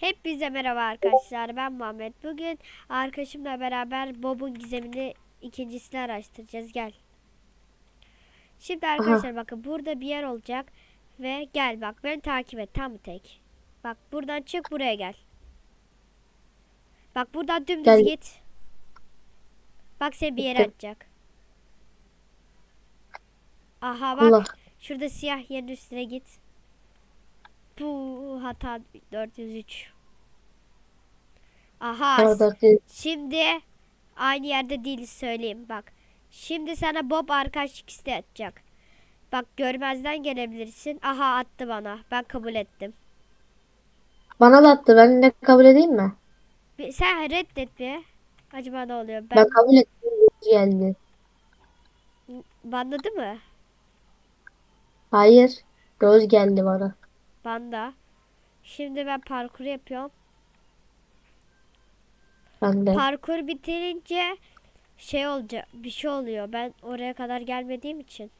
Hepinize merhaba arkadaşlar. Ben Muhammed. Bugün arkadaşımla beraber Bob'un gizemini ikincisini araştıracağız. Gel. Şimdi arkadaşlar bakın burada bir yer olacak ve gel bak beni takip et tam tek. Bak buradan çık buraya gel. Bak buradan dümdüz Gel. git. Bak seni bir yere atacak. Aha bak Allah. şurada siyah yerin üstüne git. Bu hata 403. Aha Şimdi aynı yerde değiliz söyleyeyim bak. Şimdi sana Bob arkadaşlık isteği atacak. Bak görmezden gelebilirsin. Aha attı bana. Ben kabul ettim. bana da attı. Ben de kabul edeyim mi? Bir, sen reddet bir. Acaba ne oluyor? Ben, Ben kabul ettim. Geldi. banladı mı? Hayır. Göz geldi bana. Banda. Şimdi ben parkur yapıyorum. Ben de. Parkur bitirince şey olacak. Bir şey oluyor. Ben oraya kadar gelmediğim için.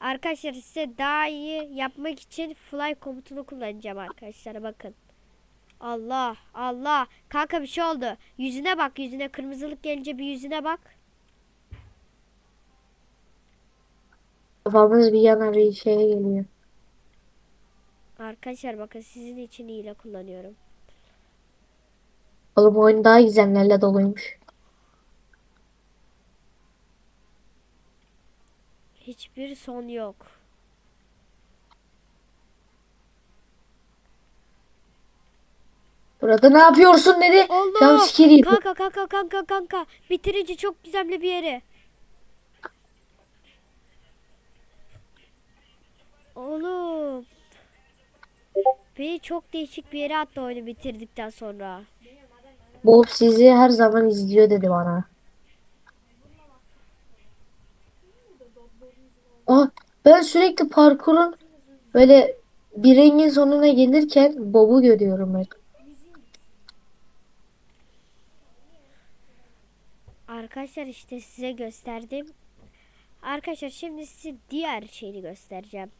Arkadaşlar size daha iyi yapmak için fly komutunu kullanacağım arkadaşlar bakın. Allah Allah kanka bir şey oldu. Yüzüne bak yüzüne kırmızılık gelince bir yüzüne bak. Kafamız bir yana bir şeye geliyor. Arkadaşlar bakın sizin için hile kullanıyorum. Oğlum oyun daha gizemlerle doluymuş. Hiçbir son yok. Burada ne yapıyorsun dedi. Allah! Jumpscare. Kanka kanka kanka kanka. Bitirince çok gizemli bir yere. Beni çok değişik bir yere attı oyunu bitirdikten sonra. Bob sizi her zaman izliyor dedi bana. Aa, ben sürekli parkurun böyle bir rengin sonuna gelirken Bob'u görüyorum ben. Arkadaşlar işte size gösterdim. Arkadaşlar şimdi size diğer şeyini göstereceğim.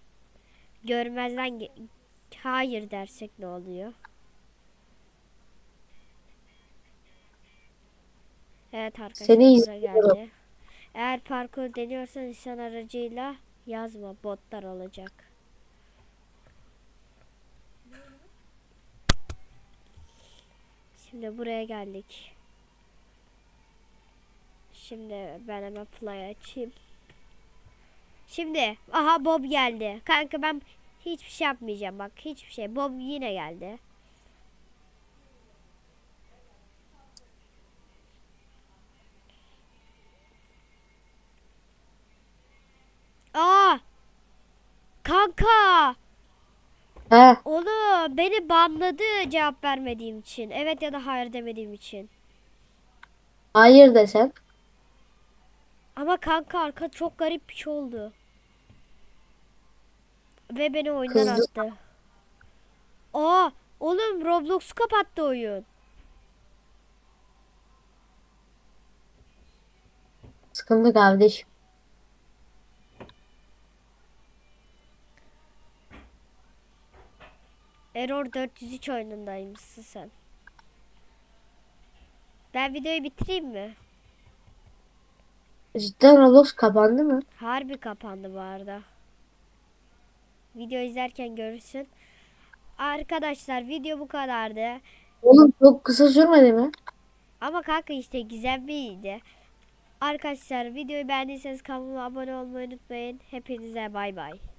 Görmezden hayır dersek ne oluyor? Evet arkadaşlar Seni izliyorum. geldi. Eğer parkur deniyorsan insan aracıyla yazma botlar olacak. Şimdi buraya geldik. Şimdi ben hemen fly açayım. Şimdi aha Bob geldi. Kanka ben hiçbir şey yapmayacağım bak hiçbir şey. Bob yine geldi. Aa! Kanka! He, Oğlum beni banladı cevap vermediğim için. Evet ya da hayır demediğim için. hayır desen. Ama kanka arka çok garip bir şey oldu. Ve beni oyundan Kızdı. attı. Aa, oğlum Roblox kapattı oyun. Sıkıntı kardeşim. Error 403 oyunundaymışsın sen. Ben videoyu bitireyim mi? Cidden Roblox kapandı mı? Harbi kapandı bu arada. Video izlerken görürsün. Arkadaşlar video bu kadardı. Oğlum çok kısa sürmedi mi? Ama kanka işte gizemliydi. Arkadaşlar videoyu beğendiyseniz kanalıma abone olmayı unutmayın. Hepinize bay bay.